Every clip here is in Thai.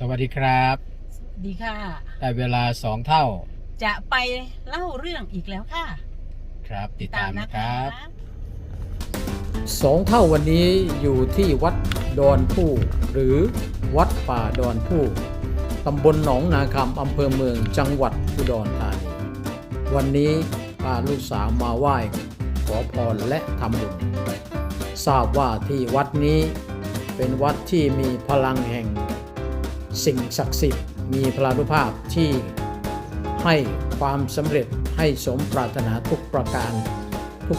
สวัสดีครับ ดีค่ะ ได้เวลาสองเท่า จะไปเล่าเรื่องอีกแล้วค่ะ ครับติดตามนะครับะสองเท่าวันนี้อยู่ที่วัดดอนผู้หรือวัดป่าดอนผู้ตำบลหนองนาคำอำเภอเมืองจังหวัดอุดรธานีวันนี้พาลูกสาวมาไหว้ขอพรและทำบุญทราบว่าที่วัดนี้เป็นวัดที่มีพลังแห่ง สิ่งศักดิ์สิทธิ์มีพลานุภาพที่ให้ความสำเร็จให้สมปรารถนาทุกประการ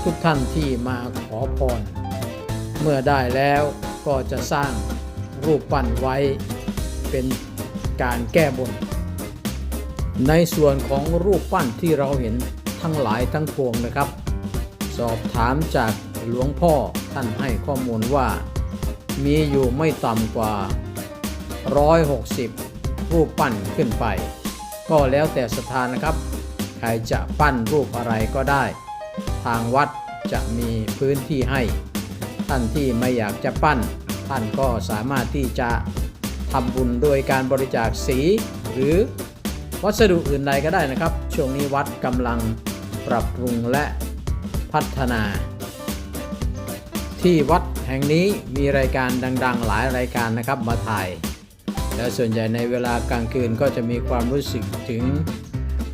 ทุกๆทท่านที่มาขอพร เมื่อได้แล้วก็จะสร้างรูปปั้นไว้เป็นการแก้บน ในส่วนของรูปปั้นที่เราเห็นทั้งหลายทั้งปวงนะครับ สอบถามจากหลวงพ่อท่านให้ข้อมูลว่า มีอยู่ไม่ต่ำกว่า 160 รูปปั้นขึ้นไป ก็แล้วแต่ศรัทธานะครับ ใครจะปั้นรูปอะไรก็ได้ ทางวัดจะมีพื้นที่ให้ ท่านที่ไม่อยากจะปั้น ท่านก็สามารถที่จะทำบุญโดยการบริจาคสีหรือวัสดุอื่นใดก็ได้นะครับ ช่วงนี้วัดกำลังปรับปรุงและพัฒนา ที่วัดแห่งนี้มีรายการดัง ๆ หลายรายการนะครับมาถ่าย และส่วนใหญ่ในเวลากลางคืนก็จะมีความรู้สึกถึง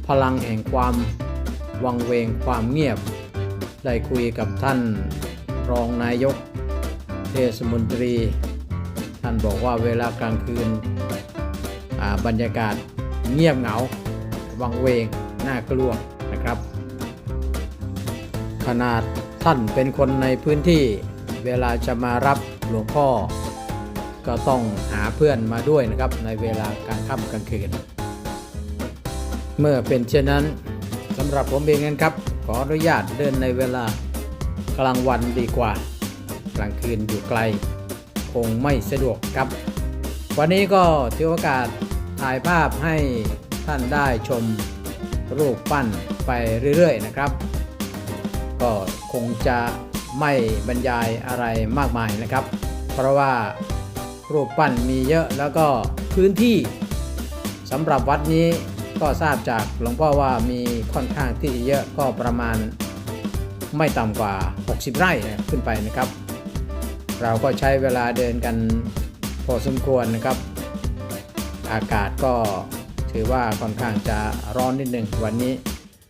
พลังแห่งความวังเวงความเงียบ ได้คุยกับท่านรองนายกเทศมนตรี ท่านบอกว่าเวลากลางคืนบรรยากาศเงียบเหงา วังเวง น่ากลัวนะครับ ขนาดท่านเป็นคนในพื้นที่ เวลาจะมารับหลวงพ่อ ก็ต้องหา พื่อนมาด้วยนะครับในเวลากลางค่ำกลางคืน เมื่อเป็นเช่นนั้นสำหรับผมเองนั้นครับ ขออนุญาตเดินในเวลากลางวันดีกว่า กลางคืนอยู่ไกล คงไม่สะดวกครับ วันนี้ก็ถือโอกาสถ่ายภาพให้ท่านได้ชมรูปปั้นไปเรื่อยๆนะครับ ก็คงจะไม่บรรยายอะไรมากมายนะครับ เพราะว่า รูปปั้นมีเยอะแล้วก็พื้นที่สำหรับวัดนี้ก็ทราบจากหลวงพ่อว่ามีค่อนข้างที่เยอะก็ประมาณไม่ต่ำกว่า 60 ไร่ขึ้นไปนะครับ เราก็ใช้เวลาเดินกันพอสมควรนะครับ อากาศก็ถือว่าค่อนข้างจะร้อนนิดหนึ่งวันนี้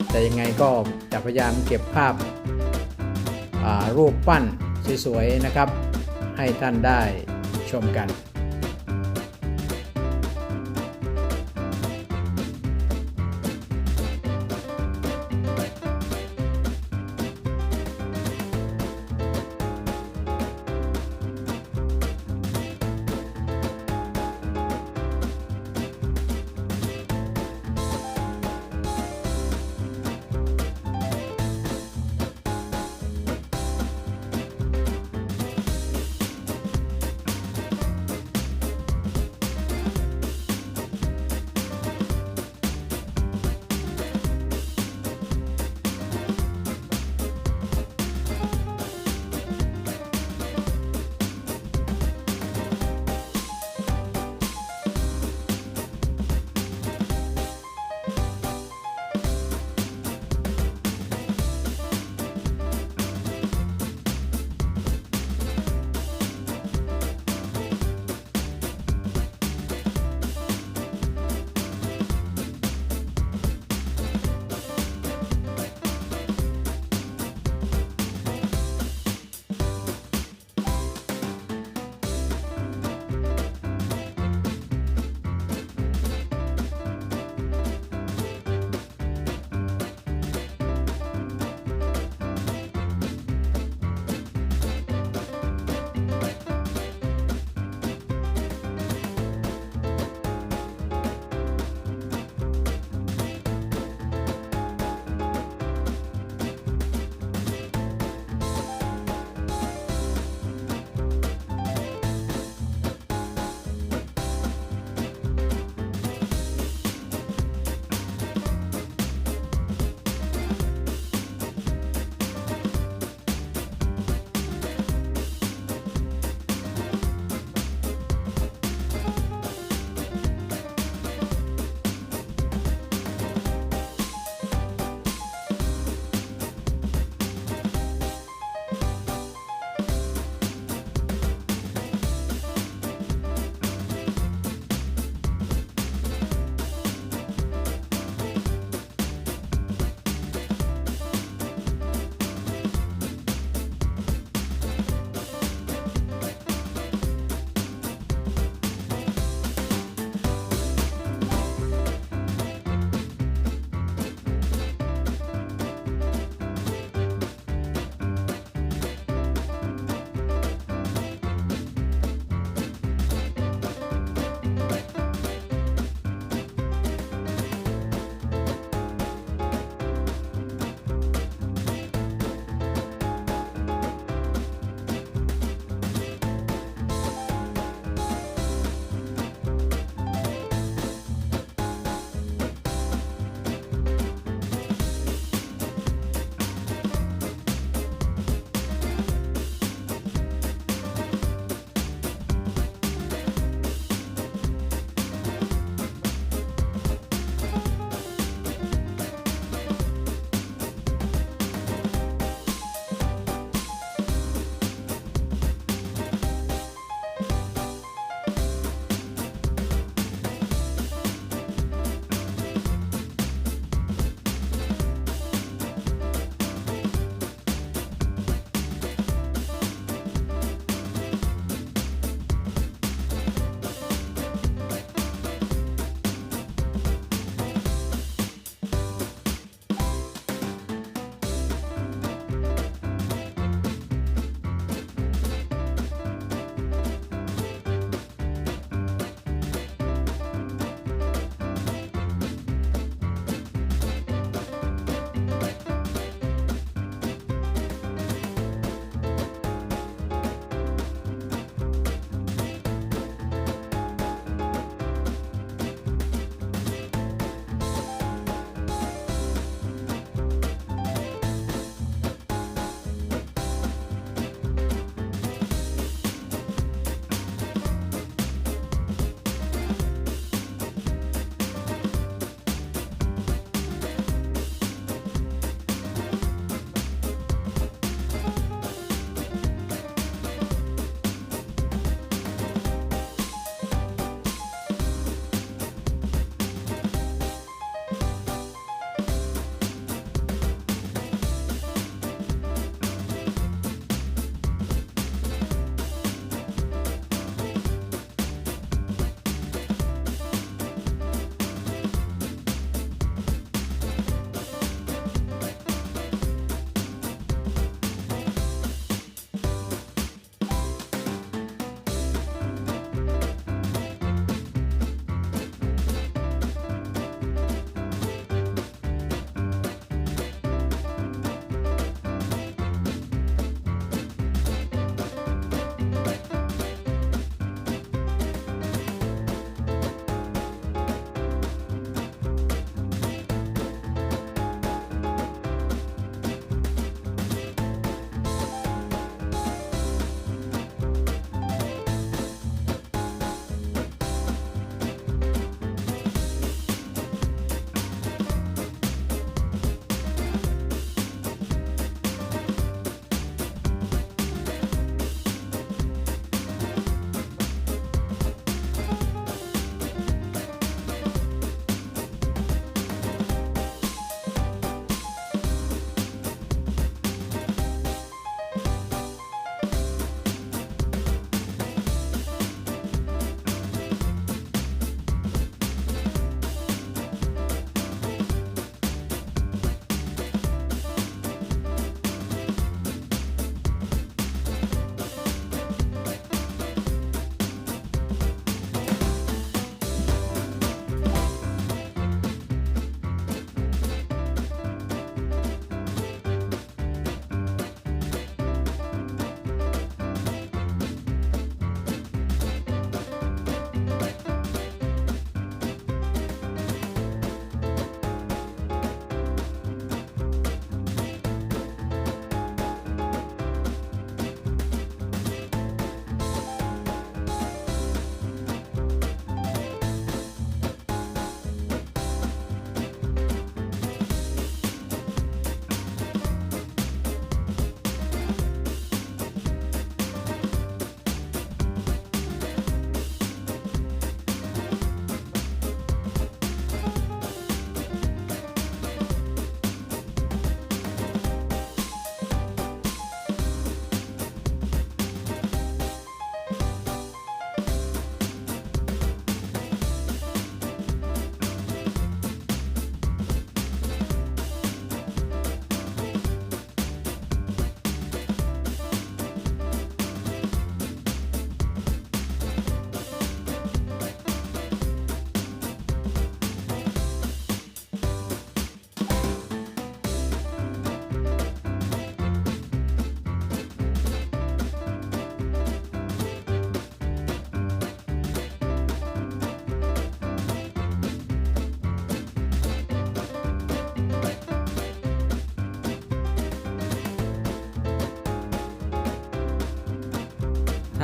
แต่ยังไงก็จะพยายามเก็บภาพารูปปั้นสวยๆนะครับ ให้ท่านได้ ชมกัน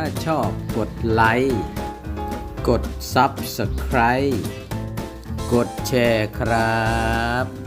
ถ้าชอบกดไลค์ กด Subscribe กดแชร์ครับ